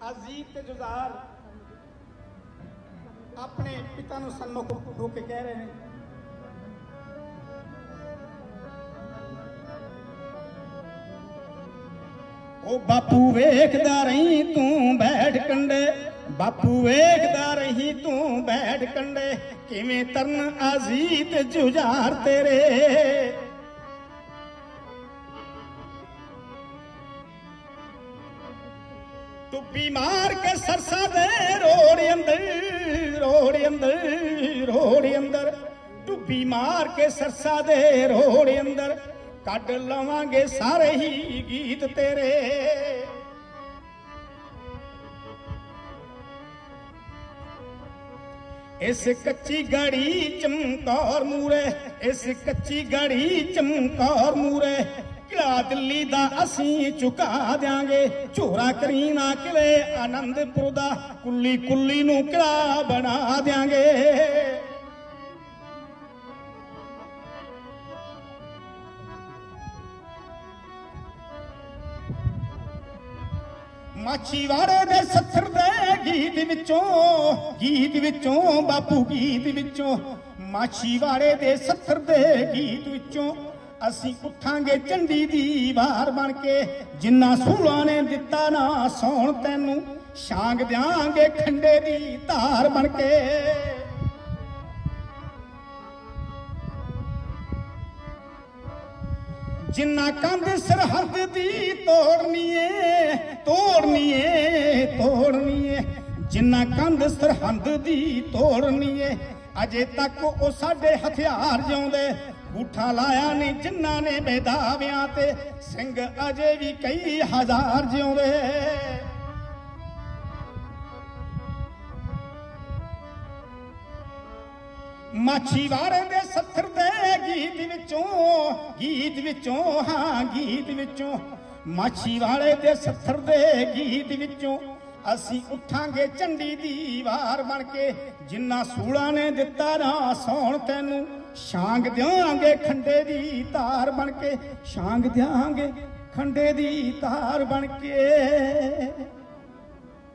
ਅਜੀਤ ਤੇ ਜੁਜ਼ਾਰ ਆਪਣੇ ਪਿਤਾ ਨੂੰ ਸਨਮੁਖ ਹੋ ਕੇ ਕਹਿ ਰਹੇ ਨੇ। ਉਹ ਬਾਪੂ ਵੇਖਦਾ ਰਹੀ ਤੂੰ ਬੈਠ ਕੰਡੇ, ਬਾਪੂ ਵੇਖਦਾ ਰਹੀ ਤੂੰ ਬੈਠ ਕੰਡੇ, ਕਿਵੇਂ ਤਰਨ ਅਜੀਤ ਜੁਝਾਰ ਤੇਰੇ। ਟੁੱਪੀ ਮਾਰ ਕੇ ਸਰਸਾ ਦੇ ਰੋੜ ਅੰਦਰ ਰੋੜ ਅੰਦਰ ਰੋੜ ਅੰਦਰ। ਟੁੱਪੀ ਮਾਰ ਕੇ ਸਰਸਾ ਦੇ ਰੋੜ ਅੰਦਰ। ਕੱਢ ਲਵਾਂਗੇ ਸਾਰੇ ਹੀ ਗੀਤ ਤੇਰੇ। ਇਸ ਕੱਚੀ ਗੜੀ ਚਮਕੌਰ ਮੂਰੇ ਇਸ ਕੱਚੀ ਗੜੀ ਚਮਕੌਰ ਮੂਰੇ ਕਿਲਾ ਦਿੱਲੀ ਦਾ, ਅਸੀਂ ਚੁਕਾ ਦਿਆਂਗੇ। ਝੋਰਾ ਕਰੀਨਾ ਕਿਲੇ, ਆਨੰਦਪੁਰ ਦਾ, ਕੁੱਲੀ ਕੁੱਲੀ ਨੂੰ ਕਿਲਾ ਬਣਾ ਦਿਆਂਗੇ। ਮਾਛੀਵਾੜੇ ਦੇ ਸੱਥਰ ਦੇ ਗੀਤ ਵਿੱਚੋਂ ਗੀਤ ਵਿੱਚੋਂ, ਬਾਪੂ ਗੀਤ ਵਿੱਚੋਂ, ਮਾਛੀਵਾੜੇ ਦੇ ਸੱਥਰ ਦੇ ਗੀਤ ਵਿੱਚੋਂ ਅਸੀਂ ਉੱਠਾਂਗੇ ਝੰਡੀ ਦੀ ਵਾਰ ਬਣ ਕੇ। ਜਿੰਨਾ ਸੂਲਾਂ ਨੇ ਦਿੱਤਾ ਨਾ ਸੌਣ ਤੈਨੂੰ, ਛਾਂਗ ਦਿਆਂਗੇ ਖੰਡੇ ਦੀ ਧਾਰ ਬਣ ਕੇ। ਜਿੰਨਾ ਕੰਧ ਸਰਹੱਦ ਦੀ ਤੋੜਨੀ ਏ ਤੋੜਨੀ ਏ ਤੋੜਨੀ ਏ ਜਿੰਨਾ ਕੰਧ ਸਰਹੰਦ ਦੀ ਤੋੜਨੀ ਏ ਅਜੇ ਤੱਕ ਉਹ ਸਾਡੇ ਹਥਿਆਰ ਜਿਉਂਦੇ। ਗੂਠਾ ਲਾਇਆ ਨਹੀਂ, ਜਿਨ੍ਹਾਂ ਨੇ ਬੇਦਾਵਿਆਂ ਤੇ, ਸਿੰਘ ਅਜੇ ਵੀ ਕਈ ਹਜ਼ਾਰ ਜਿਉਂਦੇ। ਮਾਛੀਵਾੜੇ ਦੇ ਸੱਥਰ ਦੇ ਗੀਤ ਵਿੱਚੋਂ ਗੀਤ ਵਿੱਚੋਂ, ਹਾਂ, ਗੀਤ ਵਿੱਚੋਂ ਮਾਛੀਵਾੜੇ ਦੇ ਸੱਥਰ ਦੇ ਗੀਤ ਵਿੱਚੋਂ ਅਸੀਂ ਉੱਠਾਂਗੇ ਚੰਡੀ ਦੀ ਵਾਰ ਬਣ ਕੇ। ਜਿੰਨਾ ਸੂਲਾਂ ਨੇ ਦਿੱਤਾ ਨਾ ਸੌਣ ਤੈਨੂੰ, ਛਾਂਗ ਦਿਆਂਗੇ ਖੰਡੇ ਦੀ ਧਾਰ ਬਣ ਕੇ। ਛਾਂਗ ਦਿਆਂਗੇ ਖੰਡੇ ਦੀ ਧਾਰ ਬਣ ਕੇ।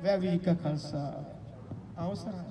ਵੈ ਵੀ ਕਾ ਖਾਲਸਾ। ਆਓ ਸਰ